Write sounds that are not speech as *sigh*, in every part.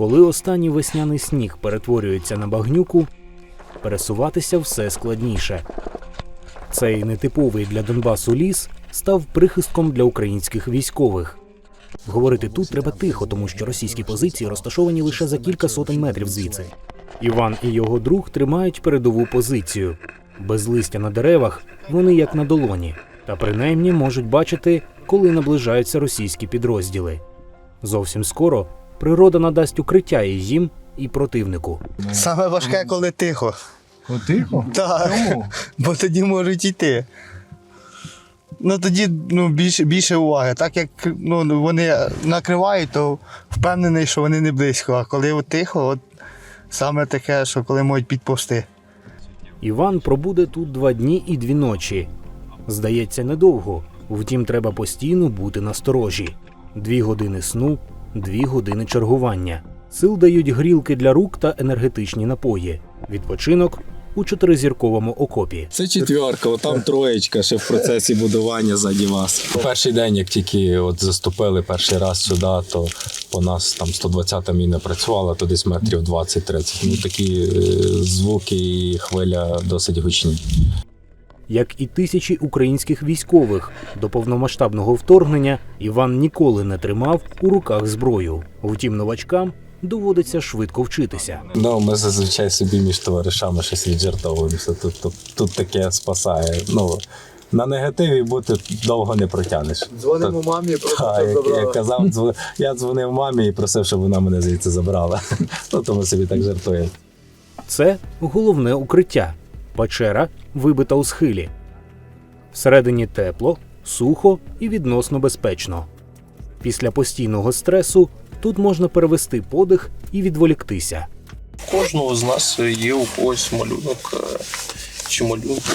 Коли останній весняний сніг перетворюється на багнюку, пересуватися все складніше. Цей нетиповий для Донбасу ліс став прихистком для українських військових. Говорити тут треба тихо, тому що російські позиції розташовані лише за кілька сотень метрів звідси. Іван і його друг тримають передову позицію. Без листя на деревах вони як на долоні, та принаймні можуть бачити, коли наближаються російські підрозділи. Зовсім скоро природа надасть укриття і їм, і противнику. Саме важке, коли тихо. О, тихо? Так. Чому? Бо тоді можуть йти. Ну тоді ну, більше, більше уваги. Так як ну, вони накривають, то впевнений, що вони не близько. А коли от тихо, от саме таке, що коли можуть підповсти. Іван пробуде тут два дні і дві ночі. Здається, недовго. Втім, треба постійно бути насторожі. Дві години сну, дві години чергування. Сил дають грілки для рук та енергетичні напої. Відпочинок у чотиризірковому окопі. Це четверка, там троєчка ще в процесі будування ззаді вас. Перший день, як тільки от заступили перший раз сюди, то по нас там 120-та міна працювала, то десь метрів 20-30. Ну такі е, звуки і хвиля досить гучні. Як і тисячі українських військових до повномасштабного вторгнення Іван ніколи не тримав у руках зброю. Втім, новачкам доводиться швидко вчитися. Ну, ми зазвичай собі між товаришами щось віджартовуємося. Тут, тут, тут таке спасає. Ну, на негативі бути довго не протягнеш. Дзвонимо мамі, просто Так, щоб як я казав, дзвон- я дзвонив мамі і просив, щоб вона мене звідси забрала. *laughs* Ну, то ми собі так жартуємо. Це головне укриття печера, вибита у схилі. Всередині тепло, сухо і відносно безпечно. Після постійного стресу тут можна перевести подих і відволіктися. У кожного з нас є у когось малюнок е, чи малюнки,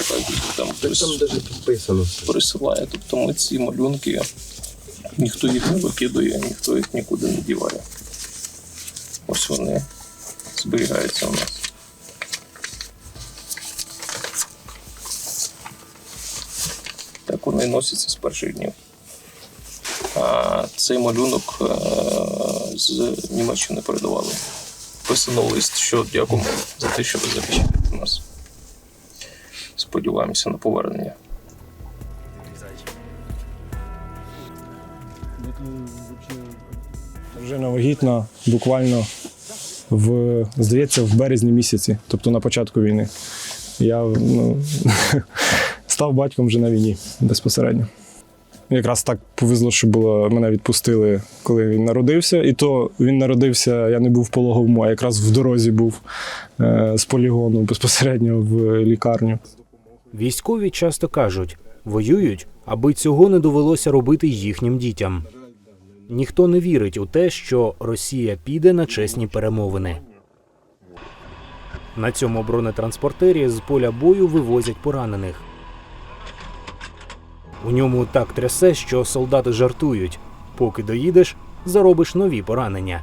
там хтось Там навіть підписано. присилає. Тобто ми ці малюнки, ніхто їх не викидує, ніхто їх нікуди не діває. Ось вони зберігаються у нас. Так вони носяться з перших днів. А цей малюнок е, з Німеччини передавали. Писано лист, що дякуємо за те, що ви захищаєте нас. Сподіваємося на повернення. Дружина вагітна буквально в, здається, в березні місяці, тобто на початку війни. Я ну, *laughs* став батьком вже на війні безпосередньо. Якраз так повезло, що було, мене відпустили, коли він народився. І то він народився, я не був в пологовому, а якраз в дорозі був е, з полігону безпосередньо в лікарню. Військові часто кажуть, воюють, аби цього не довелося робити їхнім дітям. Ніхто не вірить у те, що Росія піде на чесні перемовини. На цьому бронетранспортері з поля бою вивозять поранених. У ньому так трясе, що солдати жартують. Поки доїдеш, заробиш нові поранення.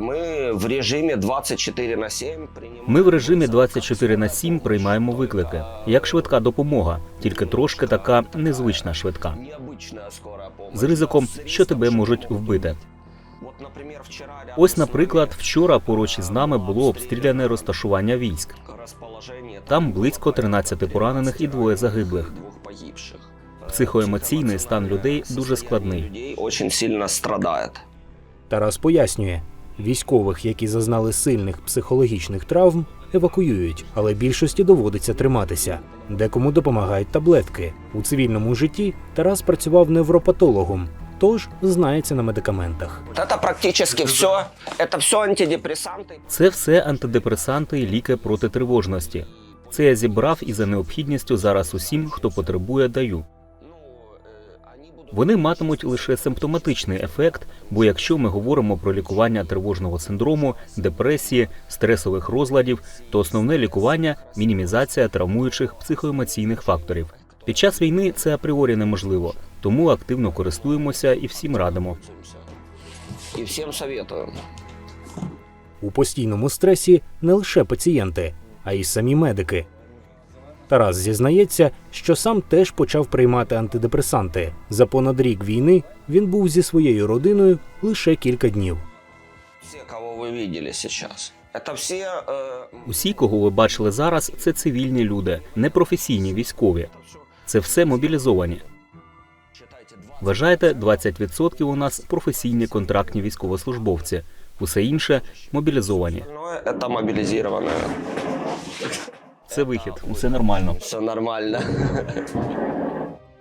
Мы в режиме 24 на 7 принимаем... Ми в режимі 24 на 7 приймаємо виклики, як швидка допомога, тільки трошки така незвична швидка, з ризиком, що тебе можуть вбити. Ось, наприклад, вчора поруч із нами було обстріляне розташування військ. Там близько 13 поранених і двоє загиблих. Психоемоційний стан людей дуже складний. Очень сильно страдает. Тарас пояснює, військових, які зазнали сильних психологічних травм, евакуюють, але більшості доводиться триматися. Декому допомагають таблетки. У цивільному житті Тарас працював невропатологом, тож знається на медикаментах. Вот это практически все. Это все антидепрессанты. Це все антидепресанти і ліки проти тривожності. Це я зібрав і за необхідністю зараз усім, хто потребує, даю. Ну, э, они будут Вони матимуть лише симптоматичний ефект, бо якщо ми говоримо про лікування тривожного синдрому, депресії, стресових розладів, то основне лікування мінімізація травмуючих психоемоційних факторів. Під час війни це апріорі неможливо, тому активно користуємося і всім радимо. И всем советую. У постійному стресі не лише пацієнти, а й самі медики. Тарас зізнається, що сам теж почав приймати антидепресанти. За понад рік війни він був зі своєю родиною лише кілька днів. Все, кого вы видели сейчас. Это все... э, Усі, кого ви бачили зараз, це цивільні люди, не професійні військові. Це все мобілізовані. Вважайте, 20% у нас професійні контрактні військовослужбовці, усе інше мобілізовані. остальное это. Це вихід, усе нормально. Все нормально.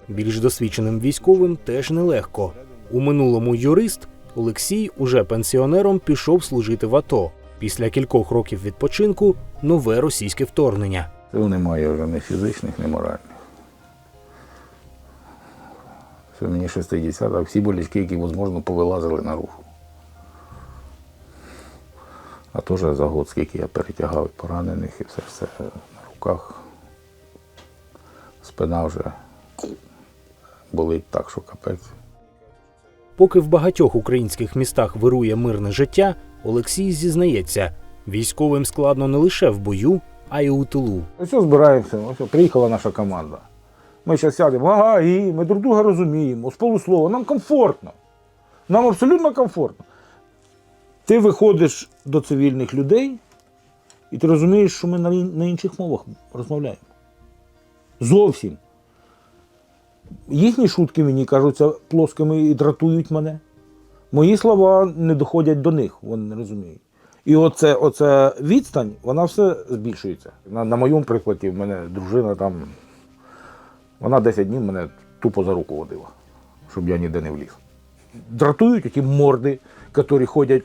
Більш досвідченим військовим теж нелегко. У минулому юрист Олексій, уже пенсіонером, пішов служити в АТО. Після кількох років відпочинку нове російське вторгнення. Сил немає вже ні фізичних, ні моральних. Що мені 60, а всі болячки, які можливо, повилазили на руку. А теж за год, скільки я перетягав і поранених і все, все на руках. Спина вже болить так, що капець. Поки в багатьох українських містах вирує мирне життя, Олексій зізнається, військовим складно не лише в бою, а й у тилу. Ось збираємося, ось приїхала наша команда. Ми зараз сядемо, ага, і ми друг друга розуміємо, з полуслова, нам комфортно. Нам абсолютно комфортно. Ти виходиш до цивільних людей, і ти розумієш, що ми на, інших мовах розмовляємо. Зовсім. Їхні шутки мені кажуться плоскими і дратують мене. Мої слова не доходять до них, вони не розуміють. І оце, оце відстань, вона все збільшується. На, на моєму прикладі, в мене дружина там, вона 10 днів мене тупо за руку водила, щоб я ніде не вліз. Дратують ті морди, які ходять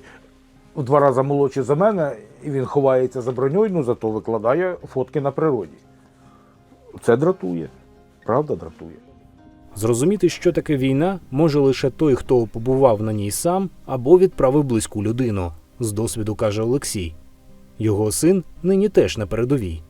в два рази молодші за мене, і він ховається за броньою, ну зато викладає фотки на природі. Це дратує. Правда дратує. Зрозуміти, що таке війна, може лише той, хто побував на ній сам або відправив близьку людину. З досвіду каже Олексій. Його син нині теж на передовій.